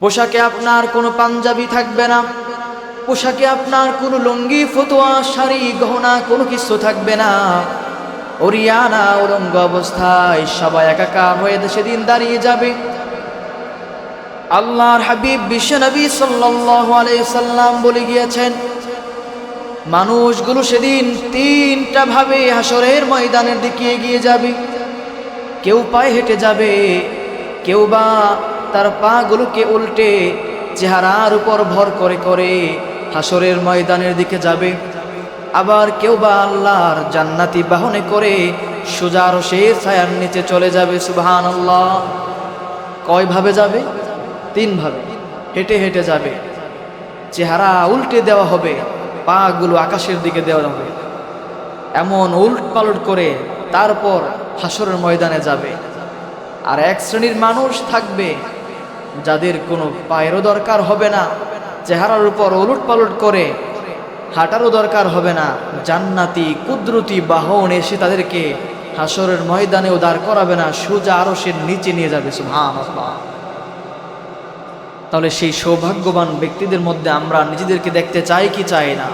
পোশাকে আপনার কোনো পাঞ্জাবি থাকবে না। পোশাকে আপনার কোনো লুঙ্গি, ফতুয়া, শাড়ি, গহনা কোনো কিছু থাকবে না। ওরিয়ানা উলঙ্গ অবস্থায় সবাই একাকার হয়ে সেদিন দাঁড়িয়ে যাবে। আল্লাহর হাবিব বিশ্বনবী সাল্লাম বলে গিয়েছেন, মানুষগুলো সেদিন তিনটা ভাবে হাসরের ময়দানের দিকে এগিয়ে যাবে। কেউ পায়ে হেঁটে যাবে, কেউ বা তার পাগুলোকে উল্টে চেহারার উপর ভর করে করে হাসরের ময়দানের দিকে যাবে। আবার কেউ বা আল্লাহর জান্নাতি বাহনে করে সুজার সে ছায়ার নিচে চলে যাবে সুবহান আল্লাহ কয়ভাবে যাবে? তিনভাবে হেঁটে হেঁটে যাবে। চেহারা উল্টে দেওয়া হবে, পাগুলো আকাশের দিকে দেওয়া হবে। এমন উল্ট পালট করে তারপর হাসরের ময়দানে যাবে। আর এক শ্রেণির মানুষ থাকবে যাদের কোনো পায়েরও দরকার হবে না, চেহারার উপর উলট পালট করে, হাঁটারও দরকার হবে না, জান্নাতি, কুদরতি বাহন এসে তাদেরকে হাসরের ময়দানেও দাঁড় করাবে না, সোজা আরও সে নিচে নিয়ে যাবে তাহলে সেই সৌভাগ্যবান ব্যক্তিদের মধ্যে আমরা নিজেদেরকে দেখতে চাই কি চাই না?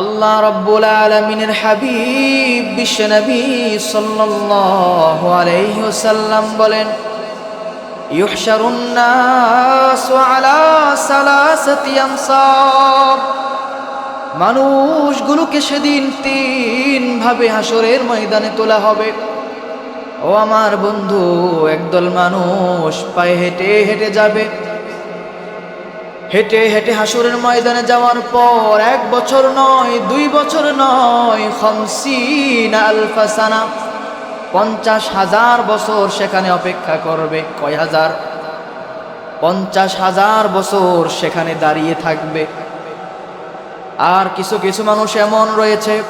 আল্লাহ রব্বুল আলমিনের হাবিব সাল্লাল্লাহু আলাইহি ওয়াসাল্লাম বলেন ইউহশারুন নাসু আলা সালাসাতি আমসাব মানুষগুলোকে সেদিন তিন ভাবে হাসরের ময়দানে তোলা হবে। ও আমার বন্ধু, একদল মানুষ পায়ে হেঁটে হেঁটে যাবে। হেঁটে হেঁটে হাসুরের ময়দানে যাওয়ার পর এক বছর নয়, দুই বছর নয়, খমসিন আলফাসানা পঞ্চাশ হাজার বছর সেখানে অপেক্ষা করবে, কয় হাজার? পঞ্চাশ হাজার বছর সেখানে দাঁড়িয়ে থাকবে। আর কিছু কিছু মানুষ এমন রয়েছে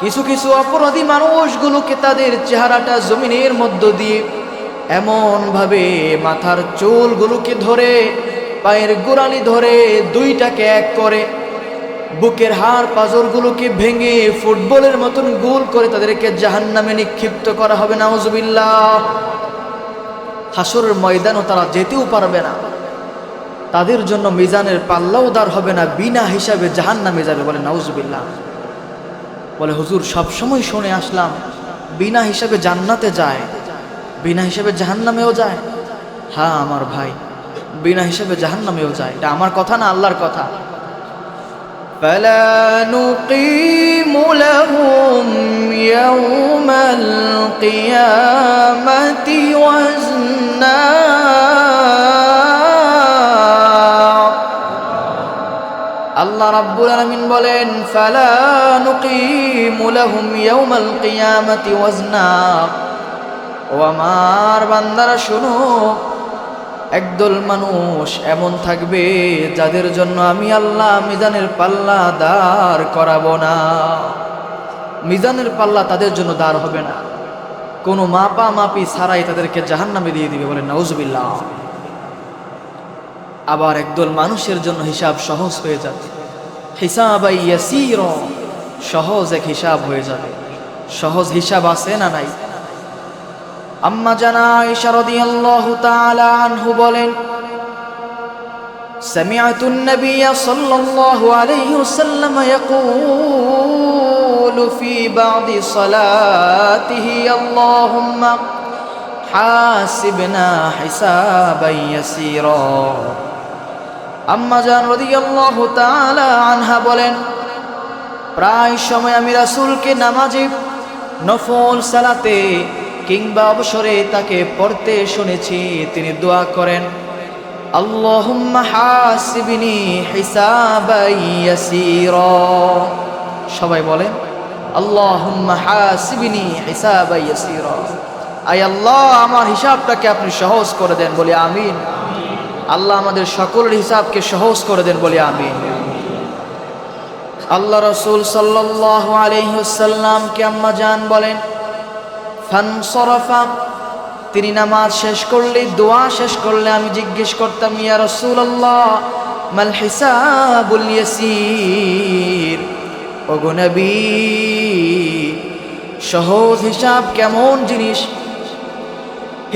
কিছু কিছু অপরাধী মানুষগুলোকে তাদের চেহারাটা জমিনের মধ্য দিয়ে এমন ভাবে মাথার চুলগুলোকে ধরে, পায়ের গোড়ালি ধরে, দুইটাকে এক করে, বুকের হাড় পাজরগুলোকে ভেঙে ফুটবলের মতন গোল করে তাদেরকে জাহান্নামে নিক্ষিপ্ত করা হবে, নাউজুবিল্লাহ। হাসরের ময়দানও তারা যেতেও পারবে না। তাদের জন্য মিজানের পাল্লাও দার হবে না, বিনা হিসাবে জাহান্নামে যাবে বলে নাউজুবিল্লাহ। বলে, হুজুর, সবসময় শুনে আসলাম, বিনা হিসাবে জান্নাতে যায়। বিনা হিসাবে জাহান্নামেও যায় হ্যাঁ আমার ভাই বিনা হিসাবে জাহান্নামেও যায় এটা আমার কথা না আল্লাহর কথা فلا نقيم لهم يوم القيامة وزنا আল্লাহ রাব্বুল আলামিন বলেন ফালা নুকিমু লাহুম ইয়াউমাল কিয়ামাতি ওয়াজনা ও আমার বান্দারা, শুনো। একদল মানুষ এমন থাকবে যাদের জন্য আমি আল্লাহ মিজানের পাল্লা দাঁড় করাবো না। মিজানের পাল্লা তাদের জন্য দাঁড় হবে না। কোনো মাপা মাপি ছাড়াই তাদেরকে জাহান্নামে দিয়ে দিবে বলে নাউজবিল্লাহ। আবার একদল মানুষের জন্য হিসাব সহজ হয়ে যাবে। হিসাব সহজ এক হিসাব হয়ে যাবে। সহজ হিসাব আছে না নাই? আম্মা জানা আয়েশা রাদিয়াল্লাহু তাআলা আনহু বলেন سمعت النبي صلى الله عليه وسلم يقول في بعض صلاته اللهم حاسبنا حسابا يسيرا আম্মা জান রাদিয়াল্লাহু তাআলা আনহা বলেন প্রায় সময় আমি রাসূলকে নামাজে নফল সালাতে কিংবা অবসরে তাকে পড়তে শুনেছি, তিনি দোয়া করেন সবাই বলেন আয় আল্লাহ, আমার হিসাবটাকে আপনি সহজ করে দেন, বলে আমিন। আল্লাহ আমাদের সকলের হিসাবকে সহজ করে দেন, বলে আমিন। আল্লাহ রসুল সাল্লাহ আলহিসাল্লামকে আম্মা জান বলেন ফানসরফা তিনি নামাজ শেষ করলে, দোয়া শেষ করলে আমি জিজ্ঞেস করতাম, ইয়া রসুল আল্লাহ মাল হিসাবুল ইয়াসির? ওগো নবী, সহজ হিসাব কেমন জিনিস?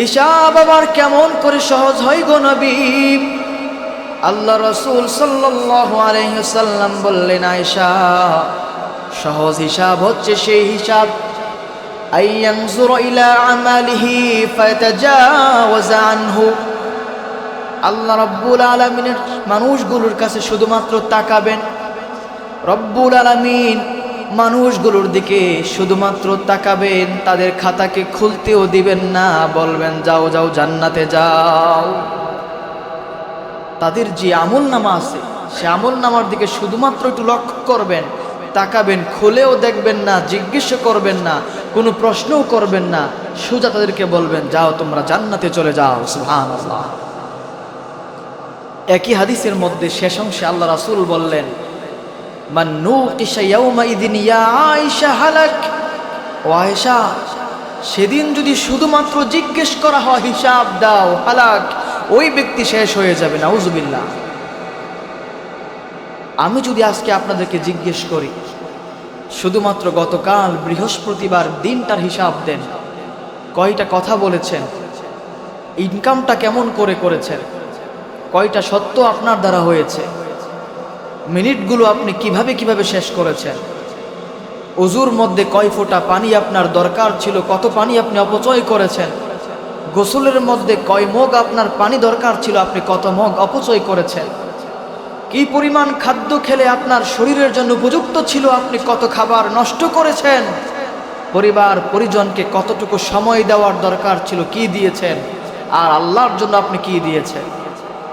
হিসাব আবার কেমন করে সহজ হয় গো নবী? আল্লাহ রসুল সাল্লাম বললেন, আয়েশা, সহজ হিসাব হচ্ছে সেই হিসাব আইয়ানজুর ইলা আমালিহি ফায়াতাজাওয়াজ আনহু আল্লাহ রব্বুল আলমিনের মানুষগুলোর কাছে শুধুমাত্র তাকাবেন। রব্বুল আলমিন মানুষগুলোর দিকে শুধুমাত্র তাকাবেন, তাদের খাতাকে খুলতেও দিবেন না, বলবেন, যাও যাও, জান্নাতে যাও। তাদের যে আমল নামা আছে, সে আমল নামার দিকে শুধুমাত্র একটু লক্ষ্য করবেন, তাকাবেন, খুলেও দেখবেন না জিজ্ঞেস করবেন না কোনো প্রশ্নও করবেন না। সোজা তাদেরকে বলবেন, যাও, তোমরা জান্নাতে চলে যাও। সুহান একই হাদিসের মধ্যে শেষ অংশে আল্লাহ রাসুল বললেন সেদিন যদি শুধুমাত্র জিজ্ঞেস করা হয়, হিসাব দাও, হালাক। ওই ব্যক্তি শেষ হয়ে যাবে, নাউজুবিল্লাহ। আমি যদি আজকে আপনাদেরকে জিজ্ঞেস করি শুধুমাত্র গতকাল বৃহস্পতিবার দিনটার হিসাব দেন। কয়টা কথা বলেছেন? ইনকামটা কেমন করে করেছেন? কয়টা সত্য আপনার দ্বারা হয়েছে? মিনিটগুলো আপনি কীভাবে কীভাবে শেষ করেছেন? অজুর মধ্যে কয় ফোঁটা পানি আপনার দরকার ছিল? কত পানি আপনি অপচয় করেছেন? গোসলের মধ্যে কয় মগ আপনার পানি দরকার ছিল? আপনি কত মগ অপচয় করেছেন? কি পরিমাণ খাদ্য খেলে আপনার শরীরের জন্য উপযুক্ত ছিল? আপনি কত খাবার নষ্ট করেছেন? পরিবার, পরিজনকে কতটুকু সময় দেওয়ার দরকার ছিল, কি দিয়েছেন? আর আল্লাহর জন্য আপনি কি দিয়েছেন?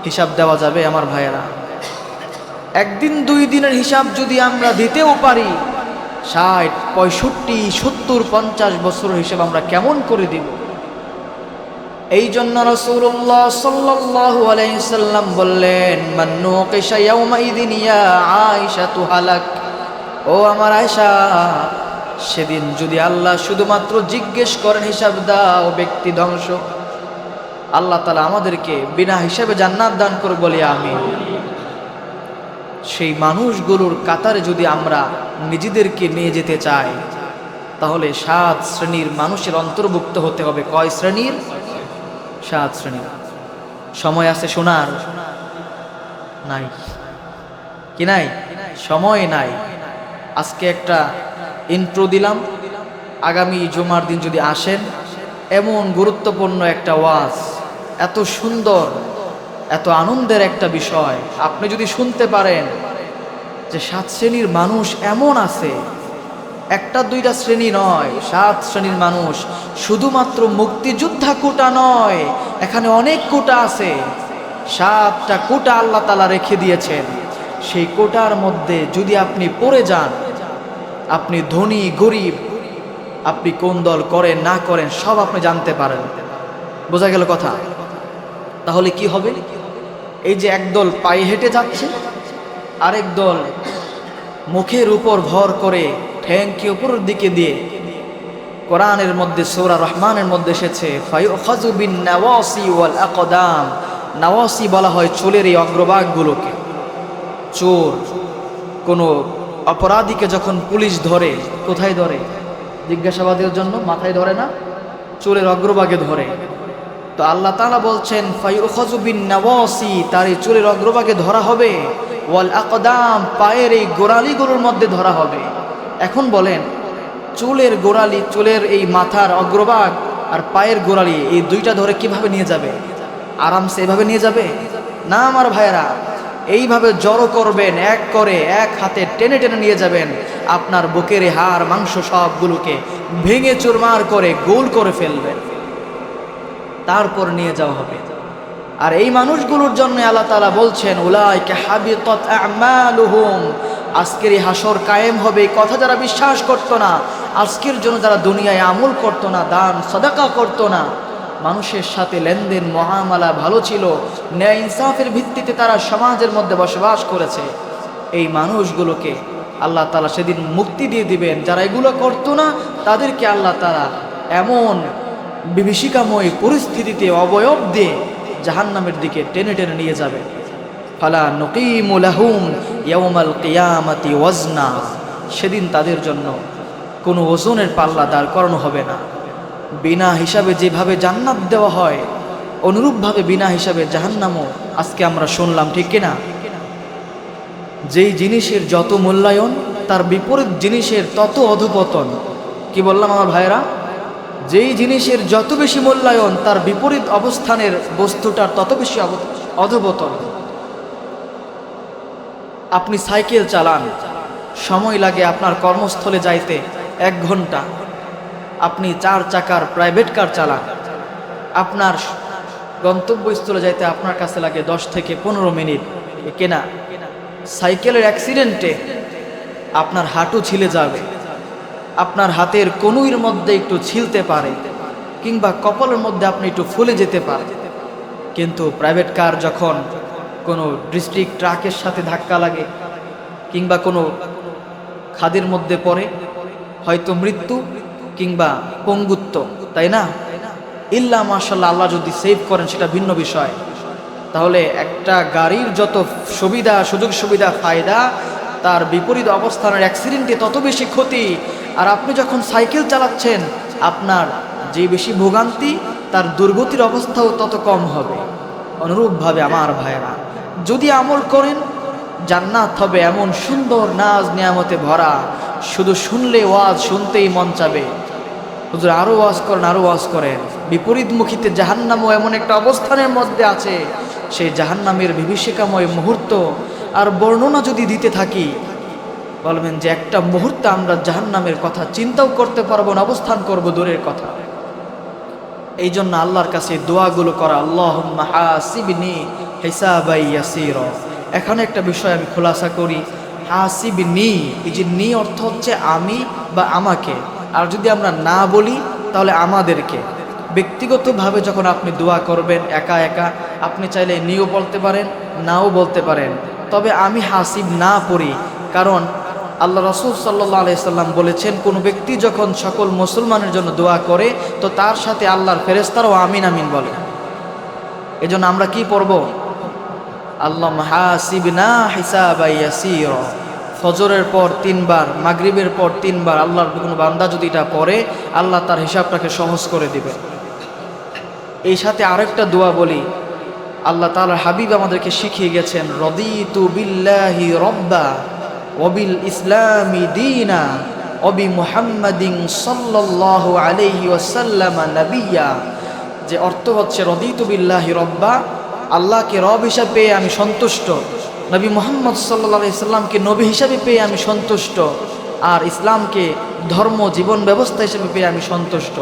হিসাব দেওয়া যাবে আমার ভাইয়েরা। একদিন, দুই দিনের হিসাব যদি আমরা দিতেও পারি, ষাট, পঁয়ষট্টি, সত্তর, পঞ্চাশ বছরের হিসাব আমরা কেমন করে দিব? এই জন্য রসুল্লাহ সাল্লাল্লাহু আলাইহি সাল্লাম বললেন, মান্নু কিশা ইয়াউমাইদিন ইয়া আয়েশা তুহালাক। ও আমার আয়েশা, সেদিন যদি আল্লাহ শুধুমাত্র জিজ্ঞেস করেন, হিসাব দাও, ব্যক্তি ধ্বংস। আল্লাহ তালা আমাদেরকে বিনা হিসাবে জান্নাত দান করে বলি আমি সেই মানুষগুলোর কাতারে যদি আমরা নিজেদেরকে নিয়ে যেতে চাই, তাহলে সাত শ্রেণির মানুষের অন্তর্ভুক্ত হতে হবে। কয় শ্রেণির? সাত শ্রেণির সময় আছে শোনার নাই। কি নাই? সময় নাই। আজকে একটা ইন্ট্রো দিলাম। আগামী জুমার দিন যদি আসেন, এমন গুরুত্বপূর্ণ একটা ওয়াজ, এত সুন্দর, এত আনন্দের একটা বিষয়, আপনি যদি শুনতে পারেন যে সাত শ্রেণির মানুষ এমন আছে একটা, দুইটা শ্রেণি নয়, সাত শ্রেণির মানুষ। শুধুমাত্র মুক্তিযোদ্ধা কোটা নয়, এখানে অনেক কোটা আছে। সাতটা কোটা আল্লাহ তালা রেখে দিয়েছেন। সেই কোটার মধ্যে যদি আপনি পড়ে যান, আপনি ধনী, গরিব, আপনি কোন দল করেন, না করেন, সব আপনি জানতে পারেন। বোঝা গেল কথা? তাহলে কি হবে? এই যে একদল পায়ে হেঁটে যাচ্ছে, আরেক দল মুখের উপর ভর করে ঠ্যাংকে উপরের দিকে দিয়ে কোরআনের মধ্যে, সৌরা রহমানের মধ্যে এসেছে নাওয়াসি নাওয়াসি বলা হয় চোলের এই অগ্রভাগগুলোকে। চোর, কোনো অপরাধীকে যখন পুলিশ ধরে, কোথায় ধরে? জিজ্ঞাসাবাদের জন্য মাথায় ধরে না? চোরের অগ্রভাগে ধরে। তো আল্লাহ তালা বলছেন ফাইবিন নাওয়াসি তার এই চোরের অগ্রভাগে ধরা হবে। ওয়াল আকদাম পায়ের এই গোড়ালিগুলোর মধ্যে ধরা হবে। এখন বলেন, চুলের গোড়ালি, চুলের এই মাথার অগ্রভাগ আর পায়ের গোড়ালি এই দুইটা ধরে কীভাবে নিয়ে যাবে? আরামসে এভাবে নিয়ে যাবে? না আমার ভাইয়েরা, এইভাবে জড়ো করবেন, এক করে এক হাতে টেনে টেনে নিয়ে যাবেন। আপনার বুকের হাড়, মাংস সবগুলোকে ভেঙে চুরমার করে গোল করে ফেলবেন। তারপর নিয়ে যাওয়া হবে। আর এই মানুষগুলোর জন্য আল্লাহ তালা বলছেন, উলাইকে হাবিতত আমালুহুম। আজকের এই হাসর কায়েম হবে কথা যারা বিশ্বাস করত না, আজকের জন্য যারা দুনিয়ায় আমল করত না, দান, সদাকা করত না, মানুষের সাথে লেনদেন, মহামালা ভালো ছিল, ন্যায় ইনসাফের ভিত্তিতে তারা সমাজের মধ্যে বসবাস করেছে। এই মানুষগুলোকে আল্লাহ তালা সেদিন মুক্তি দিয়ে দিবেন। যারা এগুলো করতো না, তাদেরকে আল্লাহ তালা এমন বিভীষিকাময় পরিস্থিতিতে অবয়ব দিয়ে জাহান্নামের দিকে টেনে টেনে নিয়ে যাবে। ফালা নকিমুলাহুম ইয়াউমাল কিয়ামাতি ওয়াজনা। সেদিন তাদের জন্য কোনো ওজনের পাল্লা দাঁড় করানো হবে না। বিনা হিসাবে যেভাবে জান্নাত দেওয়া হয়, অনুরূপভাবে বিনা হিসাবে জাহান্নামও আজকে আমরা শুনলাম, ঠিক কিনা? যেই জিনিসের যত মূল্যায়ন, তার বিপরীত জিনিসের তত অধপতন। কি বললাম আমার ভাইরা যেই জিনিসের যত বেশি মূল্যায়ন, তার বিপরীত অবস্থানের বস্তুটার তত বেশি অধপতন। আপনি সাইকেল চালান। সময় লাগে আপনার কর্মস্থলে যাইতে, এক ঘণ্টা। আপনি চার চাকার প্রাইভেট কার চালান। আপনার গন্তব্যস্থলে যাইতে আপনার কাছে লাগে দশ থেকে পনেরো মিনিট। কেনা? সাইকেলের অ্যাক্সিডেন্টে আপনার হাঁটু ছিলে যাবে। আপনার হাতের কনুইর মধ্যে একটু ছিলতে পারে, কিংবা কপালের মধ্যে আপনি একটু ফুলে যেতে পারে। কিন্তু প্রাইভেট কার যখন কোনো ডিস্ট্রিক্ট ট্রাকের সাথে ধাক্কা লাগে কিংবা কোনো খাদের মধ্যে পড়ে, হয়তো মৃত্যু কিংবা পঙ্গুত্ব, তাই না? ইল্লা মার্শাল্লাহ আল্লাহ যদি সেভ করেন সেটা ভিন্ন বিষয়। তাহলে একটা গাড়ির যত সুবিধা, সুযোগ সুবিধা, ফায়দা, তার বিপরীত অবস্থানের অ্যাক্সিডেন্টে তত বেশি ক্ষতি। আর আপনি যখন সাইকেল চালাচ্ছেন, আপনার যে বেশি ভোগান্তি, তার দুর্গতির অবস্থাও তত কম হবে। অনুরূপভাবে আমার ভাইয়েরা যদি আমল করেন, জান্নাত হবে এমন সুন্দর নাজ নিয়ামতে ভরা। শুধু শুনলে ওয়াজ শুনতেই মন চাবে। হুজুর আরও ওয়াজ করেন আরও ওয়াজ করেন। বিপরীতমুখীতে জাহান্নামও এমন একটা অবস্থানের মধ্যে আছে। সেই জাহান্নামের বিভীষিকাময় মুহূর্ত আর বর্ণনা যদি দিতে থাকি, বলবেন যে একটা মুহূর্তে আমরা জাহান্নামের কথা চিন্তাও করতে পারব না, অবস্থান করব দূরের কথা। এই জন্য আল্লাহর কাছে দোয়াগুলো করা আল্লাহ হাসিবনি হিসাবাই ইয়াসির। এখানে একটা বিষয় আমি খোলাসা করি। হাসিবনি, এই যে নি অর্থ হচ্ছে আমি বা আমাকে। আর যদি আমরা না বলি, তাহলে আমাদেরকে। ব্যক্তিগতভাবে যখন আপনি দোয়া করবেন, একা একা, আপনি চাইলে নিও বলতে পারেন, নাও বলতে পারেন। তবে আমি হাসিব না পড়ি, কারণ আল্লাহ রসুল সাল্লাহ আলাইসাল্লাম বলেছেন, কোনো ব্যক্তি যখন সকল মুসলমানের জন্য দোয়া করে, তো তার সাথে আল্লাহর ফেরেস্তারাও আমিন আমিন বলে। এজন্য আমরা কি পড়ব? আল্লাহ হাসিবনা হিসাবাইয়াসির ফজরের পর তিনবার, মাগরিবের পর তিনবার আল্লাহর কোনো বান্দা যদি এটা পড়ে আল্লাহ তার হিসাবটাকে সহজ করে দিবে। এই সাথে আরেকটা দোয়া বলি, আল্লাহ তাআলার হাবিব আমাদেরকে শিখিয়ে গেছেন, রদিতু বিল্লাহি রব্বা অবিল ইসলামি দিনা অবি মুহাম্মাদিন সাল্লাল্লাহু আলাইহি ওয়াসাল্লাম নবিয়া। যে অর্থ হচ্ছে, রদিতু বিল্লাহি রব্বা আল্লাহকে রব হিসাবে পেয়ে আমি সন্তুষ্ট। নবী মোহাম্মদ সাল্লা সাল্লামকে নবী হিসাবে পেয়ে আমি সন্তুষ্ট। আর ইসলামকে ধর্ম, জীবন ব্যবস্থা হিসেবে পেয়ে আমি সন্তুষ্ট।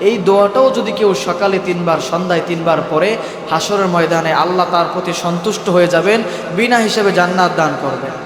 এই দোয়াটাও যদি কেউ সকালে তিনবার, সন্ধ্যায় তিনবার পরে হাসরের ময়দানে আল্লাহ তার প্রতি সন্তুষ্ট হয়ে যাবেন, বিনা হিসেবে জান্নাত দান করবেন।